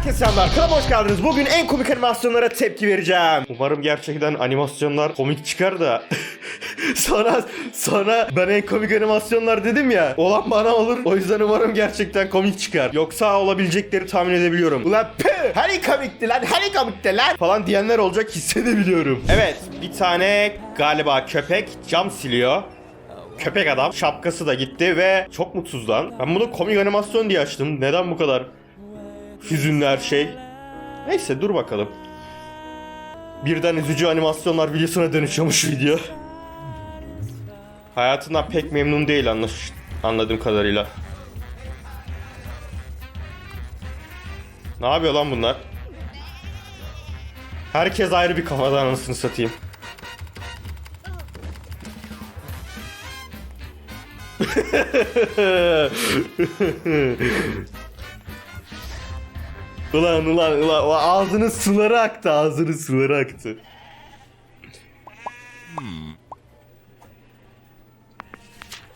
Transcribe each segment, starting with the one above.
Herkese selamlar. Kanalıma hoş geldiniz. Bugün en komik animasyonlara tepki vereceğim. Umarım gerçekten animasyonlar komik çıkar da. sonra sonra ben en komik animasyonlar dedim ya. Olan bana olur. O yüzden umarım gerçekten komik çıkar. Yoksa olabilecekleri tahmin edebiliyorum. Ulan püh! Hani komikti lan? Hani komikti lan? Falan diyenler olacak hissedebiliyorum. Evet. Bir tane galiba köpek cam siliyor. Köpek adam şapkası da gitti ve çok mutsuz lan. Ben bunu komik animasyon diye açtım. Neden bu kadar hüzünlü şey? Neyse dur bakalım. Birden üzücü animasyonlar videosuna dönüşüyormuş video. Hayatından pek memnun değil anlaş anladığım kadarıyla. Ne yapıyor lan bunlar? Herkes ayrı bir kafadan anasını satayım. ulan ulan ulan ağzının suları aktı ağzının suları aktı.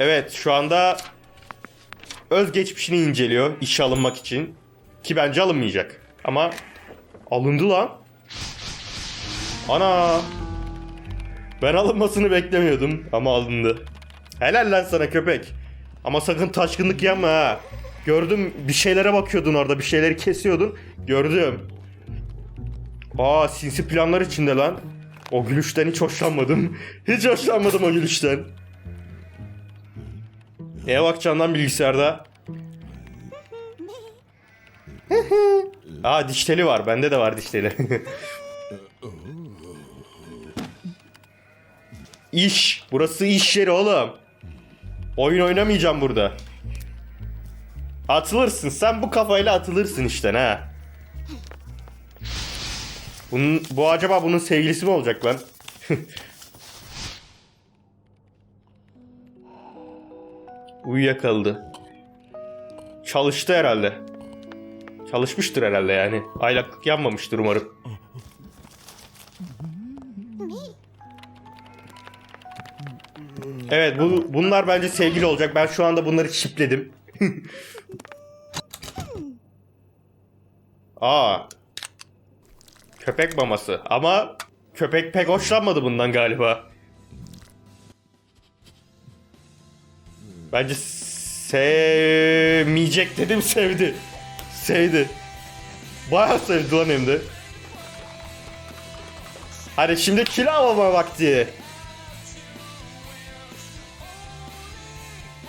Evet şu anda özgeçmişini inceliyor işe alınmak için. Ki bence alınmayacak. Ama alındı lan. Ana. Ben alınmasını beklemiyordum ama alındı. Helal lan sana köpek. Ama sakın taşkınlık yapma ha. Gördüm bir şeylere bakıyordun orada bir şeyleri kesiyordun. Gördüm. Aa sinsi planlar içinde lan. O gülüşten hiç hoşlanmadım. Hiç hoşlanmadım o gülüşten. Neye bakacaksın lan bilgisayarda? Aa diş teli var. Bende de var diş teli. İş. Burası iş yeri oğlum. Oyun oynamayacağım burada. Atılırsın. Sen bu kafayla atılırsın işte ha. Bunun, bu acaba bunun sevgilisi mi olacak lan? Uyuyakaldı. Çalıştı herhalde. Çalışmıştır herhalde yani. Aylaklık yanmamıştır umarım. Evet bu, bunlar bence sevgili olacak. Ben şu anda bunları çipledim. Aa. Köpek maması. Ama köpek pek hoşlanmadı bundan galiba. Bence sevmeyecek dedim sevdi. Sevdi. Bayağı sevdi lan hem de. Hadi şimdi kilo alma vakti.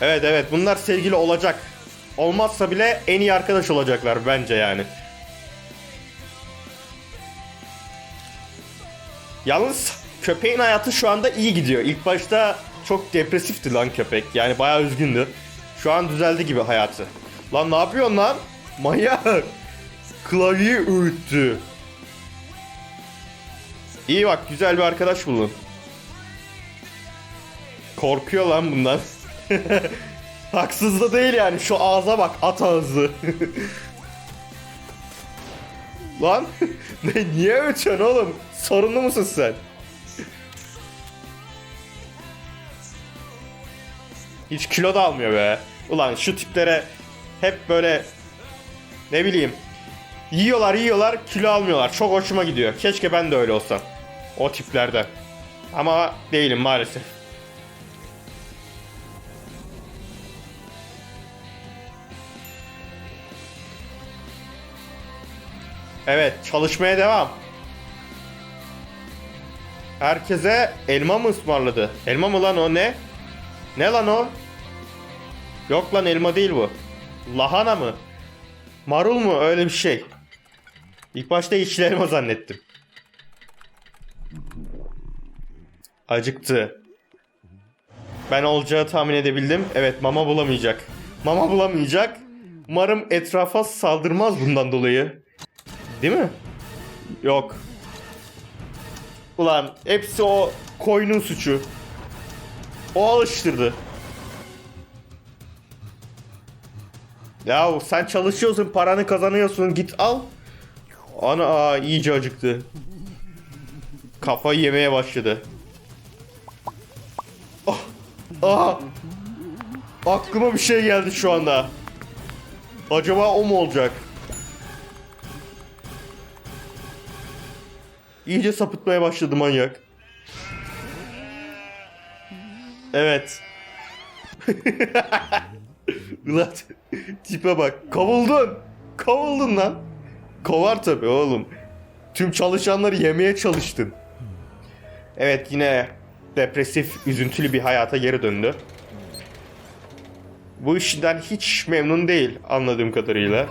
Evet evet bunlar sevgili olacak. Olmazsa bile en iyi arkadaş olacaklar bence yani. Yalnız köpeğin hayatı şu anda iyi gidiyor. İlk başta çok depresifti lan köpek. Yani bayağı üzgündü. Şu an düzeldi gibi hayatı. Lan ne yapıyorsun lan? Manyak. Klavyeyi öğüttü. İyi bak güzel bir arkadaş buldun. Korkuyor lan bundan. Haksız da değil yani şu ağza bak at ağzı. Lan ne niye ötüyorsun oğlum? Sorunlu musun sen? Hiç kilo da almıyor be. Ulan şu tiplere hep böyle ne bileyim yiyorlar yiyorlar kilo almıyorlar. Çok hoşuma gidiyor. Keşke ben de öyle olsam. O tiplerden. Ama değilim maalesef. Evet çalışmaya devam. Herkese elma mı ısmarladı? Elma mı lan o ne? Ne lan o? Yok lan elma değil bu. Lahana mı? Marul mu? Öyle bir şey. İlk başta içli elma zannettim. Acıktı. Ben olacağı tahmin edebildim. Evet mama bulamayacak. Mama bulamayacak. Umarım etrafa saldırmaz bundan dolayı. Değil mi? Yok. Ulan hepsi o koyunun suçu. O alıştırdı. Ya sen çalışıyorsun, paranı kazanıyorsun, git al. Ana aa, iyice acıktı. Kafayı yemeye başladı. Ah, aha. Aklıma bir şey geldi şu anda. Acaba o mu olacak? İyice sapıtmaya başladı manyak. Evet. Ulan tipe bak. Kovuldun. Kovuldun lan. Kovar tabii oğlum. Tüm çalışanları yemeye çalıştın. Evet yine depresif, üzüntülü bir hayata geri döndü. Bu işten hiç memnun değil anladığım kadarıyla.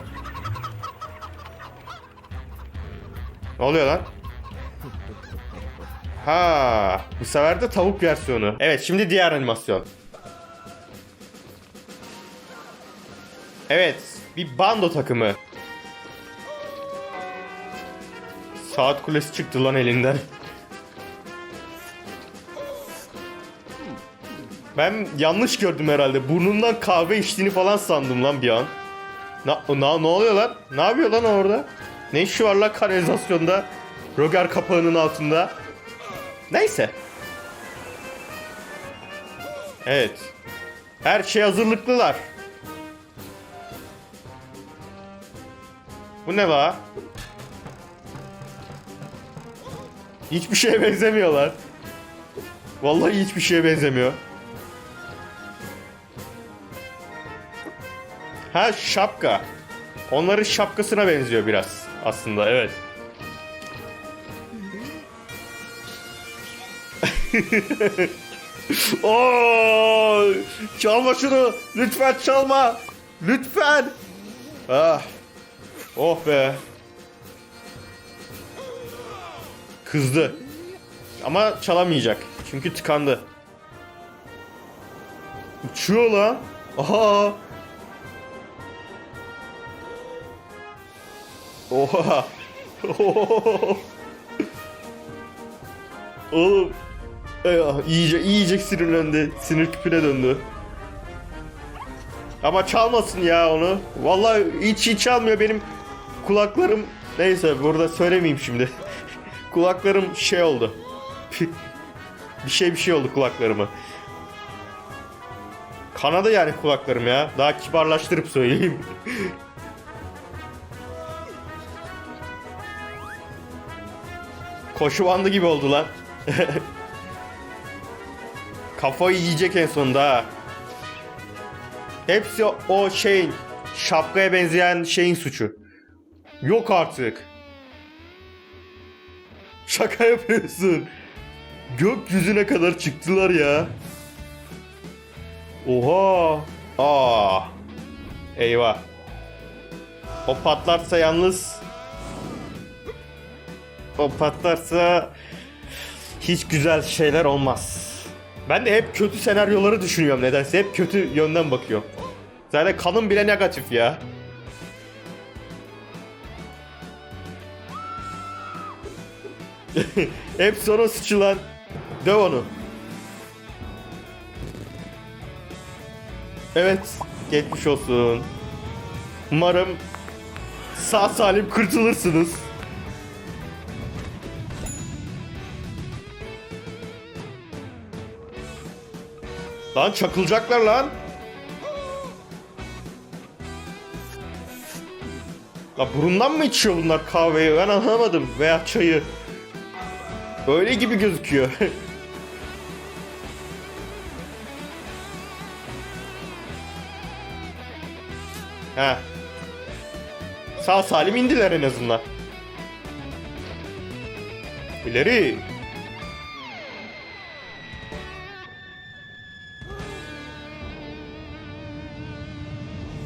Ne oluyor lan? Ha, bu sefer de tavuk versiyonu. Evet, şimdi diğer animasyon. Evet, bir bando takımı. Saat kulesi çıktı lan elinden. Ben yanlış gördüm herhalde. Burnundan kahve içtiğini falan sandım lan bir an. Na, na, ne oluyor lan? Ne yapıyor lan orada? Ne işi var lan kanalizasyonda? Roger kapağının altında. Neyse. Evet. Her şey hazırlıklılar. Bu ne la? Hiçbir şeye benzemiyorlar. Vallahi hiçbir şeye benzemiyor. Ha şapka. Onların şapkasına benziyor biraz aslında evet. Oo! Çalma şunu. Lütfen çalma. Lütfen. Ah. Oh be. Kızdı. Ama çalamayacak. Çünkü tıkandı. Uçuyor lan. Aha. Oha. Oğlum. Eyvah, iyice iyice sinirlendi. Sinir küpüne döndü. Ama çalmasın ya onu. Vallahi hiç hiç çalmıyor benim kulaklarım. Neyse burada söylemeyeyim şimdi. kulaklarım şey oldu. bir şey bir şey oldu kulaklarıma. Kanadı yani kulaklarım ya. Daha kibarlaştırıp söyleyeyim. Koşu bandı gibi oldu lan. Kafayı yiyecek en sonunda ha. Hepsi o şeyin şapkaya benzeyen şeyin suçu. Yok artık. Şaka yapıyorsun. Gökyüzüne kadar çıktılar ya. Oha. Aa. Eyvah. O patlarsa yalnız o patlarsa hiç güzel şeyler olmaz. Ben de hep kötü senaryoları düşünüyorum nedense. Hep kötü yönden bakıyorum. Zaten kanım bile negatif ya. hep sonra sıçılan. Döv onu. Evet. Geçmiş olsun. Umarım sağ salim kurtulursunuz. Lan çakılacaklar lan. La burundan mı içiyor bunlar kahveyi? Ben anlamadım. Veya çayı. Öyle gibi gözüküyor. He. Sağ salim indiler en azından. İleri.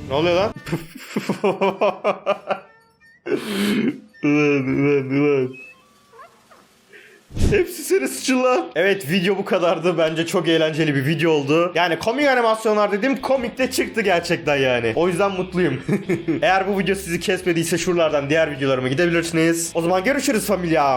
Ne oluyor lan? ulan ulan ulan. Hepsi seni sıçılar. Evet video bu kadardı. Bence çok eğlenceli bir video oldu. Yani komik animasyonlar dedim komik de çıktı gerçekten yani. O yüzden mutluyum. Eğer bu video sizi kesmediyse şuralardan diğer videolarıma gidebilirsiniz. O zaman görüşürüz familya.